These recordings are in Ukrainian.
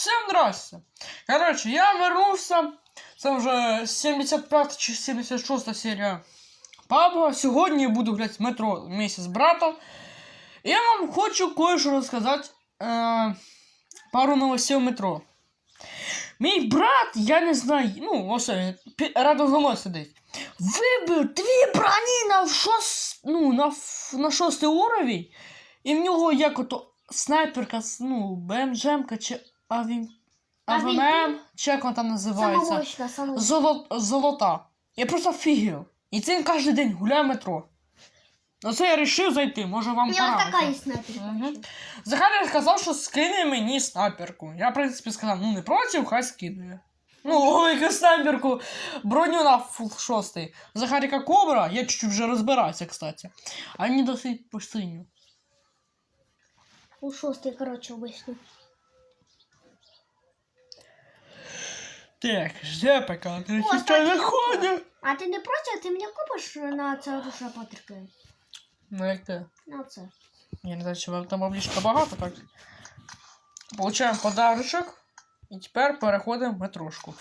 Всем здрасте. Короче, я вернувся. Це вже 75 чи 76 серія Пабла. Сьогодні буду грати в метро вместе з братом. Я вам хочу кое-що розказати. Е, пару новостей метро. Мій брат, я не знаю, ну, ось пі- мною сидить. Вибив дві броні на, шос, ну, на, на шостий уровень. І в нього як ото снайперка, ну, БМЖМка чи АВМ, АВМ? Чи як вона там називається. Самогощна. Золо, золота. Я просто офігів. І це він кожен день гуляє в метро. Оце я вирішив зайти, може вам У меня вот пора. снайперка. Мгм. Захарій сказав, що скине мені снайперку. Я, в принципі, сказав, ну не проти, хай скидує. Ну, ой, снайперку, броню на фул 6. Захаріка Кобра, я чуть-чуть вже розбираюся, кстати. А не досить постійно. У шостый, короче, обычно. Так, жде поки О, ти кстати, виходить. А ты не против? Ты меня купишь на це оружие Патрика? Ну як ти? На це. Я не знаю, чи вам там облічка багато, так. Получаємо подарочок. І тепер переходимо в метрошку.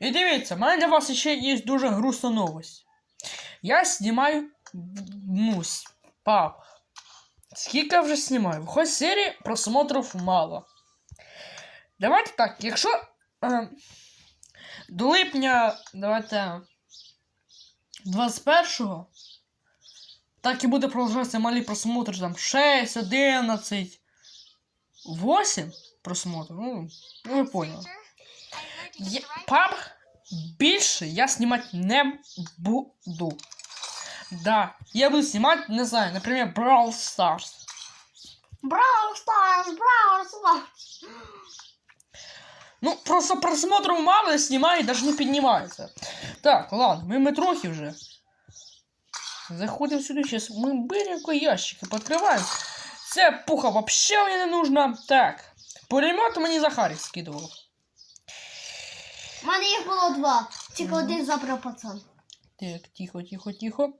І дивіться, в мене для вас ще є дуже грустна новость. Я знімаю. С- пап. Скільки я вже знімаю? Хоч серії просмотрів мало. Давайте так, якщо е, до липня, давайте 21-го так і буде продовжуватися малі просмотри, там 6, 11, 8 просмотрів. Ну, ну ви поняли. Є, пап, більше я знімати не буду. Да, я буду знімати, не знаю, наприклад, Brawl Stars. Браул Старс, Браул Старс. Ну, просто просмотрів мало, і навіть не піднімається. Так, ладно, в метрохи вже. Заходимо сюди, зараз ми биренько ящики підкриваємо. Це пуха вообще мені не нужна. Так, пулемет мені Захарій скидував. У мене їх було два. Тільки один забрав пацан. Так, тихо, тихо, тихо.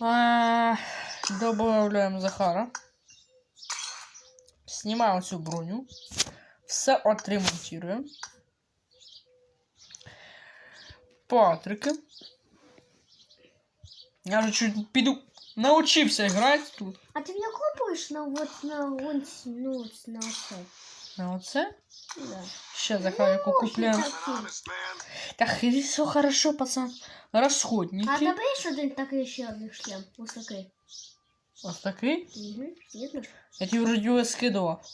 А, добавляємо Захара. Знімаємо цю броню. Все отремонтуємо. Патрики. Я вже чуть піду научився грати тут. А ти мене купиш на вот на ось, ну, на оце? А оце? Да. Ще Захаріку купляємо. Ось Так, все хорошо, пацан. А Расходники. тебе є один такий ще один шлем? Ось такий. Ось такий. Угу. Видно? Я тебе вроде його скидував.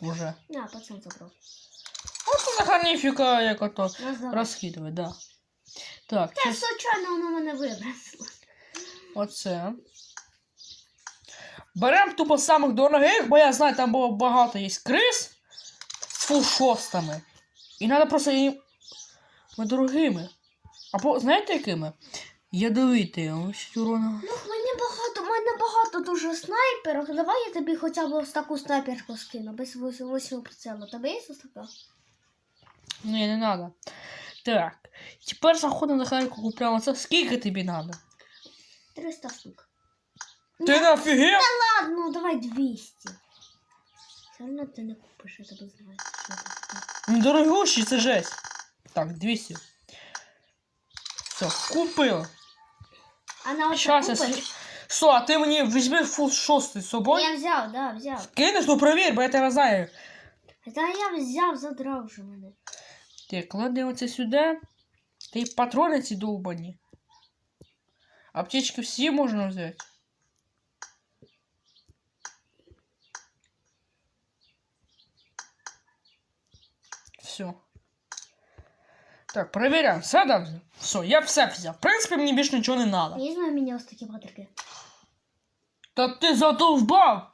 Уже. На, пацан забрав. От Захар ніфіга як ото забрав. розкидує, да. Так, Та щас случайно воно мене вибросило. оце. Берем тупо самих дорогих, бо я знаю, там було багато є крис з фулшостами. І треба просто їм дорогими. Або знаєте якими? Ядовити, ось урона. Ну, багато, дуже снайперок. Давай я тобі хоча б ось таку снайперку скину, без вось- восьмого прицелу. Тебе є ось така? Ні, не надо. Так. Тепер заходимо на Харку купляємо це. Скільки тобі надо? 300 штук. Ти нафіге? Та ладно, давай 200. Все одно ти не купиш, я тебе знаю. що це. Дорогущий, це жесть. Так, 200. Все, купив. А на Щас я купиш? с- Що, а ти мені візьми фул шостий з собою? Я взяв, да, взяв. Кинеш, ну провір, бо я тебе знаю. Та я взяв, задрав вже мене. Так, клади оце сюди. Та й патрони ці довбані. Аптечки всі можна взяти. Все. Так, проверяем. Все, да? Все, я все взяв. В принципі, мені більше нічого не треба. Я знаю, мені ось такі патрики. Та ти задовбав!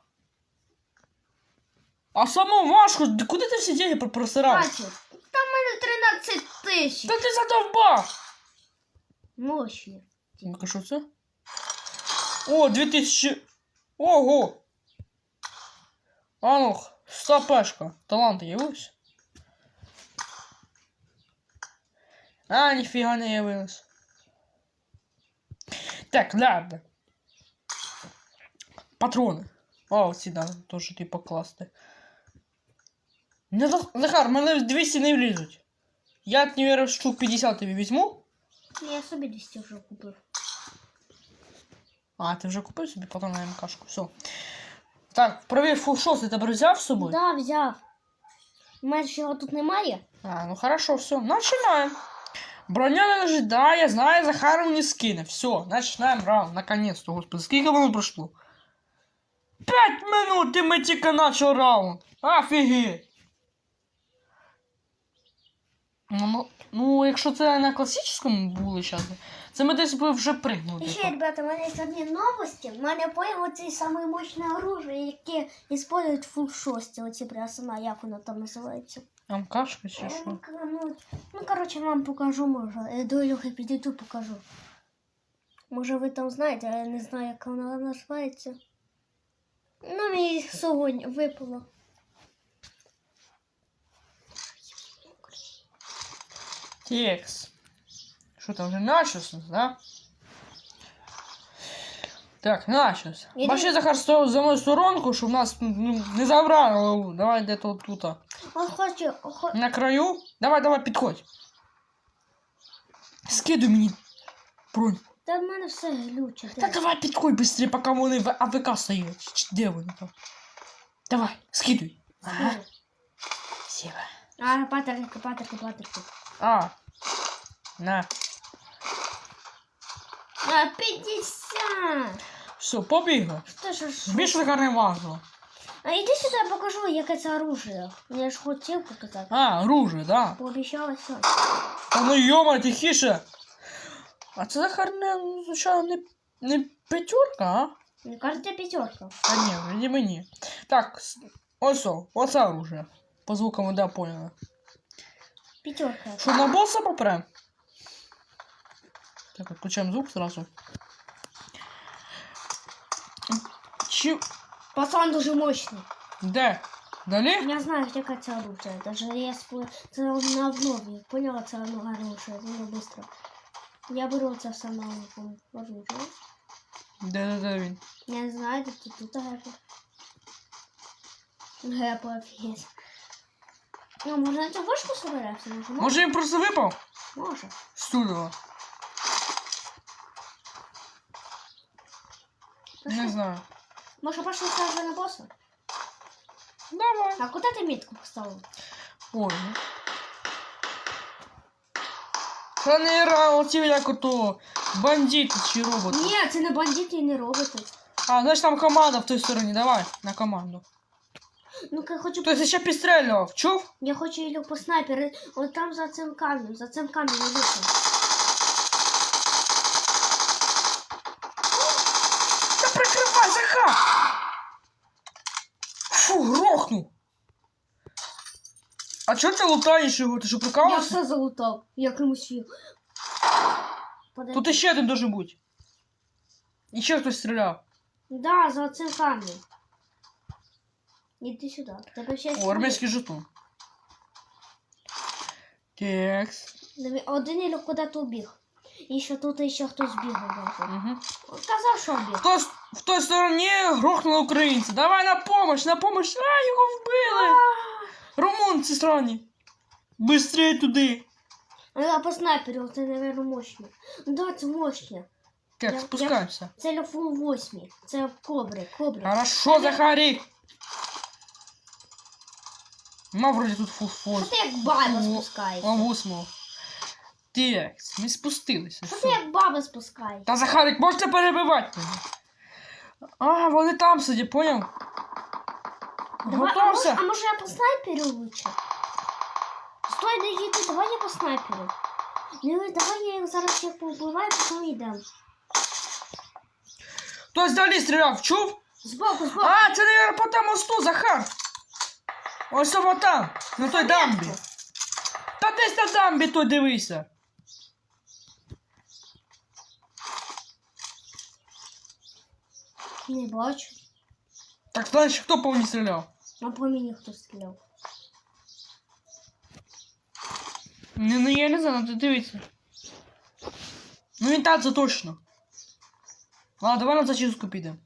А самому важко, куди ти всі деньги просирав? Бачу, там в мене 13 тисяч. Та ти задовбав! Мощні. Ну-ка, що це? О, 2000... Ого! А ну, стопешка. Таланти явились? А, ніфіга не явилось. Так, ладно. Патрони. О, ці да, теж типу класти. Не, Зах- Захар, мене 200 не влізуть. Я, наверное, штук 50 тобі візьму. Я собі 200 вже купив. А, ти вже купив собі потім на МКшку. Все. Так, провір фулшот, ти тебе взяв з собою? Да, взяв. У мене ж його тут немає. А, ну хорошо, все, начинаем. Броня не лежить, да, я знаю, Захар мені скине. Все, начинаем раунд, наконец-то, господи. Скільки воно пройшло? П'ять минут і ми тільки начал раунд. Офігеть. Ну, ну, ну, якщо це на класичному були зараз, це ми десь би вже пригнули. І ще, ребята, у мене є одні новості. У мене появилось це саме мощне оружие, яке використовують фул 6. Оці прясена, як воно там називається. Амкашка чи що? Ну, ну, ну, коротше, вам покажу, може. Е, До Ілюхи підійду, покажу. Може, ви там знаєте, а я не знаю, як вона називається. Ну, мені сьогодні випало. Текс. Що там вже начався, да? Так. Іди. Бачи, Захар, за мою сторонку, щоб нас ну, не забрали. Давай де-то тут. От хочу, хо... На краю. Давай, давай, підходь. Скидуй мені. Бронь. Та в мене все глюче. Та давай підходь быстрее, поки вони в АВК стоять. Чи Де вони там? Давай, скидуй. Ага. Сіва. А, патерки, патерки, патерки. А. На. А, 50! Все, побігли. Що ж, що? Більше Захар не важно. А іди сюди, я покажу, яке це оружие. Я ж хотів показати. А, оружие, да. Пообіцяла все. Та ну йома, тихіше. А це Захар не, ну, звичайно, не, не п'ятерка, а? Мені кажеться п'ятерка. А ні, мені мені. Так, с- ось о, оце оружие. По звукам, да, поняла. П'ятерка. Що на босса попрем? Так, відключаємо звук сразу. Чи... Пацан дуже мощний. Де? Далі? Я знаю, яке це оружие. Даже я спо... це на обнові. Поняла, це нове оружие. Дуже швидко. Я беру це все на оружие. Де, де, де він? Я не знаю, де тут тут гепа. Гепа офігеть. Ну, може на цю вишку соберемося? Може, може? Він просто випав? Може. Студово. Не знаю. Може, пошли сразу на босса? Давай. А куди ти мітку поставив? Ой. ну. Це не оці як ото бандити чи роботи. Ні, це не бандити і не роботи. А, значить там команда в той стороні, давай, на команду. Ну, я хочу, Хтось ще підстрелював, чув? я хочу Ілю по снайпері. От там за цим камнем, за цим камнем Ілюха. Та прикривай, Захар! Фу, грохнув. А чого ти лутаєш його? Ти що Я прикалуєшся? все залутав, якимось фіг. Тут іще один дуже будь. І ще хтось стріляв. Да, за цим камнем. Іди сюди. Тебе ще О, армійський жетон. Текс. Диви, Один Ілю куди-то убіг. І ще тут ще хтось бігав. Угу. Казав, що біг. Хто с- в той стороні грохнули українці. Давай на помощь, на помощь. А, його вбили. Румунці срані. Быстрее туди. А по снайперу це, мабуть, мощне. Да, це мощне. Так, спускаємося. Це Льофу 8. Це кобри, кобри. Хорошо, Захарій. Ма вроді тут фуфо. Що ти як баба спускаєшся? О, восьмого. Так, ми спустилися. Що ти як баба спускаєшся? Та Захарик, можете перебивати мене? А, вони там сидять, поняв? Давай, а, може, Готовся? а може я по снайперу лучше? Стой, не йди, давай я по снайперу. Не, давай я їх зараз всіх повбиваю, потім йдемо. Хтось далі стріляв, чув? Збоку, збоку. А, це, наверное, по тому мосту, Захар. Ось того там, на той дамбі. Та десь на дамбі той дивися. Не бачу. Так значить, хто по мені стріляв? А по мені хто стріляв. Ну, ну я не знаю, ну ти дивися. Ну він так, це точно. Ладно, давай на зачистку підемо.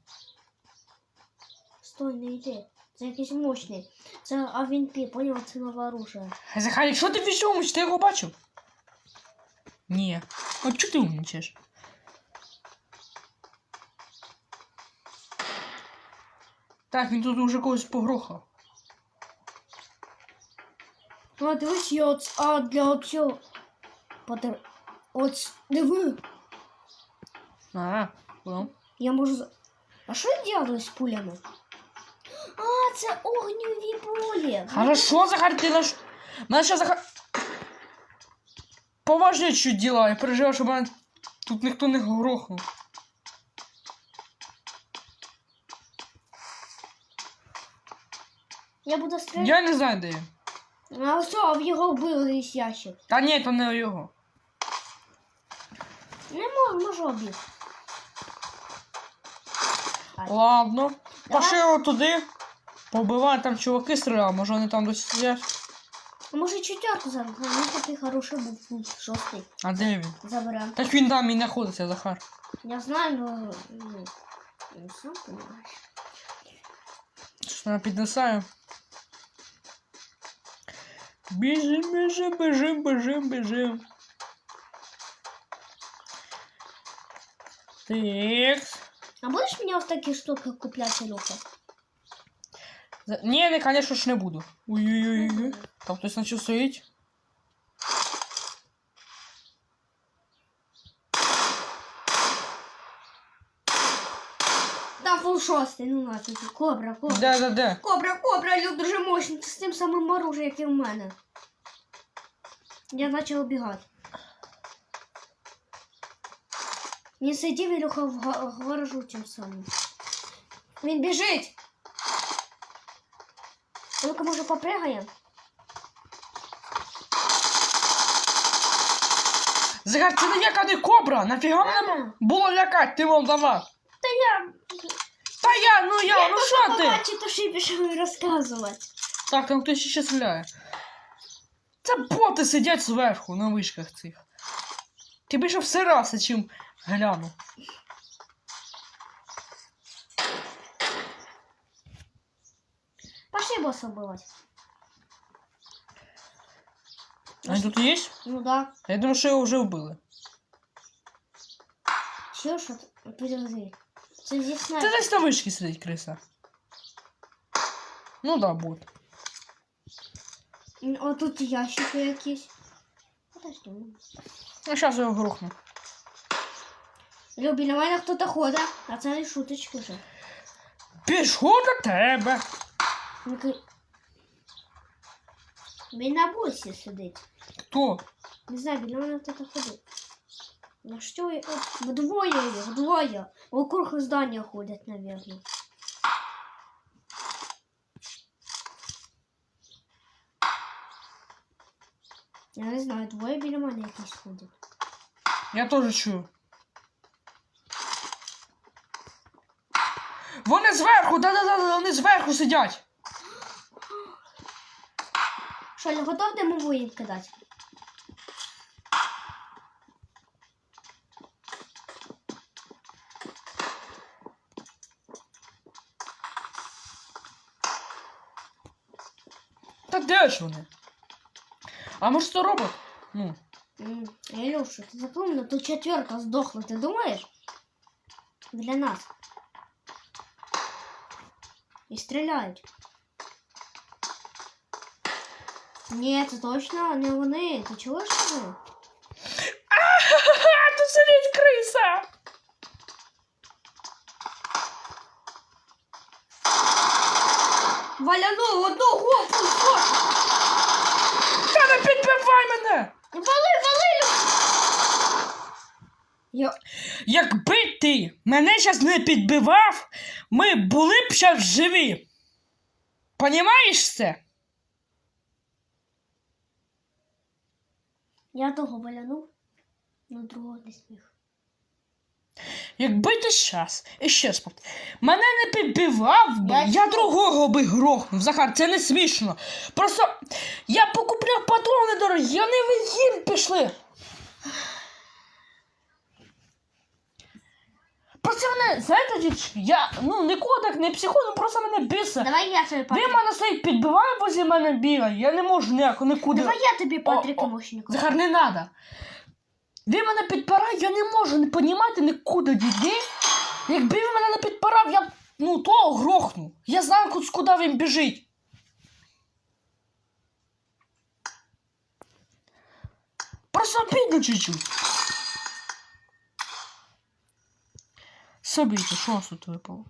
Стой, не йди. Це якийсь мощний. Це АВНП, поняв, це нове оружие. Захарі, що ти візьмеш? Ти його бачив? Ні. От чого ти умнічаєш? Так, він тут уже когось погрохав. А, дивись, я от, а для цього. Потер... От, диви, А, понял. я можу... за- А що я делаю з пулями? А, це огневі пулі. Хорошо, Захар, ти наш... Мене ще Захар... Поважніше що діла, я переживав, щоб мене тут ніхто не грохнув. Я буду стріляти. Я не знаю, де він. А все, а в його вбили якийсь ящик. Та ні, то не його. Не можу, можу обіг. Ладно. Пошли його туди. Побивай, там чуваки стріляли, може вони там досі сидять. Може четверку зараз? Він такий хороший був фу, шостий. А де він? Заберем. Так він там і знаходиться, Захар. Я знаю, но... Ну, ну, сам понимаешь. Що вона піднесає. Біжим, біжим, біжим, біжим, біжим. Так. А будешь мне вот такие штуки куплять, Илюха? За- Ні, не, конечно ж не буду. Ой-ой-ой. Там хтось почав стоїть. Там шостий, ну нафиг. Кобра, кобра. Де, де, де? Кобра, кобра, Люк, дуже мощний. Це з тим самим оружием, як і в мене. Я почав бігати. Не сидів Ілюха в га- в гаражу тим самим. Він біжить. Ілюка, може попрягаємо? Захар, це не яка не кобра! Нафіга мене було лякати, ти вам давав. Та я... Та я, ну я, ну що ти? Побачив, то ще й пішов розказувати. Так, там хтось ще стріляє. Це боти сидять зверху на вишках цих. Ти більше все раз, чим гляну. Пошли босса убивать. А він тут є? Ну да. Я думаю, що його вже вбили. Ще що? Подожди. Це Це снайпер. десь на вишці сидить криса. Ну да, бот. О, тут ящики якісь. Подожди. Ну, зараз його грохну. Лю, біля мене хто-то ходить, а це не шуточки вже. Пішу до тебе. Він на бусі сидить. Хто? Не знаю, біля мене хто-то ходить. Ну що я? Вдвоє вдвоє. Вокруг здання ходять, наверное. Я не знаю, двоє біля мене якісь ходять. Я теж чую. Вони зверху, да-да-да, вони зверху сидять. Що, не готов димову їм кидати? Де ж вони? А може це робот? Ну. Илюша, ты запомнил, тут четверка сдохла, ты думаешь? Для нас. И стреляют. Нет, это точно не вони. Ти чого ж Валяну одного фу, Та не підбивай мене! Вали, вали! Я... Якби ти мене зараз не підбивав, ми були б зараз живі. Понімаєш це? Я того валянув, но другого не сміх. Якби ти щас, і ще раз мене не підбивав би, Я я, другого би грохнув. Захар, це не смішно. Просто я покупляв патрони дорогі, вони в їм пішли. Просто мене, знаєте, я, ну, не кодек, не психолог, ну, просто мене бісить. Давай я тобі Він Патрик. мене стоїть підбиває возле мене бігає, я не можу ніяко нікуди. Давай я тобі Патрика о. мощнику. Захар, не надо. Він мене підпирає, я не можу не понімати нікуди дійти. Якби він мене не підпирав, я б, ну, то грохну. Я знаю, куди, він біжить. Просто обідно чуть-чуть. Собійте, що у нас тут випало?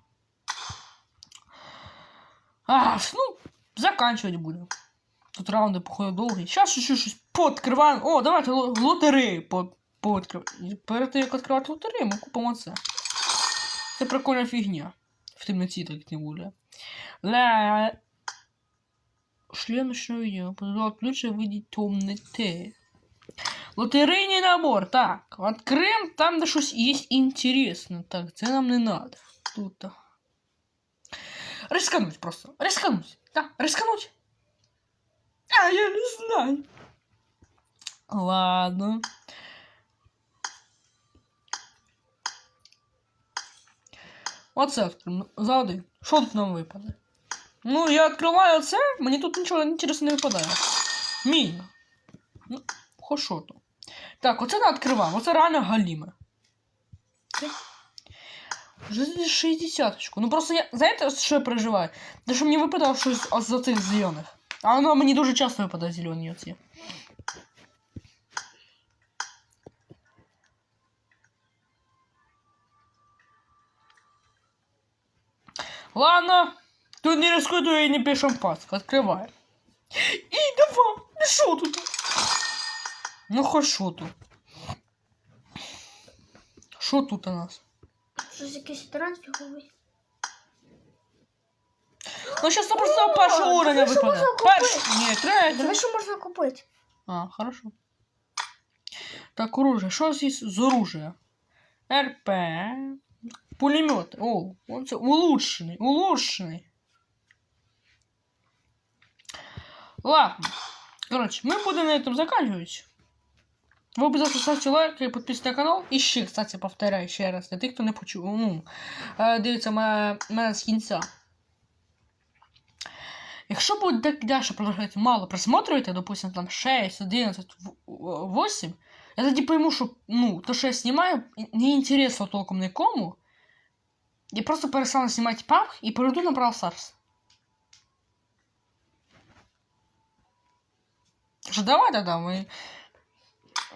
А, ну, заканчивать будем. Тут раунди, походу, довгі. Зараз ще щось пооткриваємо. О, давайте ло- лотерею по, пооткриваємо. Перед тим, як відкривати лотерею, ми купимо це. Це прикольна фігня. В темноті так не буде. Ля... Шлем ночного видео. Позволит лучше видеть темноты. Лотерейний набор. Так, откроем там, де щось є інтересне. Так, це нам не надо. Тут. Рискануть просто. Рискануть. Так, рискануть. А, я не знаю. Ладно. Оце один. Що тут нам випаде? Ну, я відкриваю це, мені тут нічого інтересного не випадає. Міна. Ну, хоч що то. Так, оце не відкриваємо, оце реально галіме. Вже 60 Ну просто я. Знаєте, що я переживаю? Те, що мені випадало щось за цих зелених. А воно мені дуже часто випадає зелені оці. Ладно, тут не рискуй, и не пей шампанское. Открываем. И давай, ну что тут? Ну хоть что тут? Що тут у нас? Щось якийсь трансфіговий. Ну сейчас просто першого уровня що випаде. Перший, ні, третій. Давай що можна купити? А, хорошо. Так, оружие. Что здесь за оружие? РП Пулемет. О, он це улучшенный, улучшенный. Ладно. Короче, мы будем на этом заканчивать. Ви обов'язково ставте лайк і підписуйтесь на канал. І ще, кстати, повторяю ще раз, для тих, хто не почув. Ну, е, дивиться мене, мене з кінця. Якщо буде так далі продовжувати мало просмотрювати, допустим, там 6, 11, в- 8, я тоді пойму, що ну, то, що я знімаю, не інтересно толком нікому. Я просто перестану знімати PUBG і перейду на Brawl Stars. Так Що давай тоді ми.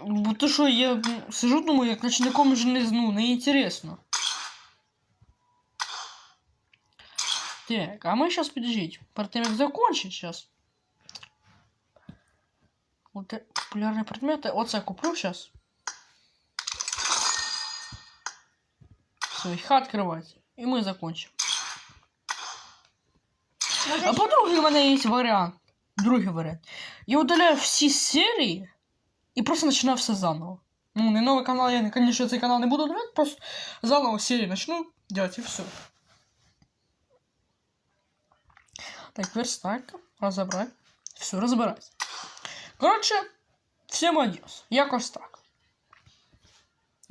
Бо то, що я м, сижу, думаю, як наче нікому ж не, ну, не інтересно. Так, а мы сейчас, подождите, перед тем, как закончить сейчас. Вот э, популярные предметы. Вот я куплю сейчас. Все, их открывать. И мы закончим. А по-друге, у мене є варіант. Другий варіант. Я удаляю всі серії і просто починаю все заново. Ну, не новий канал, я, конечно, цей канал не буду удаляти, просто заново серії начну делать і все. Так, верстак, розібрати. Все, розбирайся. Коротше, всім адіос. Якось так.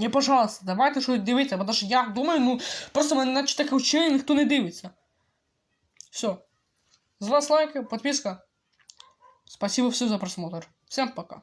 І, пожалуйста, давайте щось дивитися, бо що я думаю, ну, просто мене наче таке вчення ніхто не дивиться. Все. З вас лайк, подписка. Спасибо всем за просмотр. Всем пока.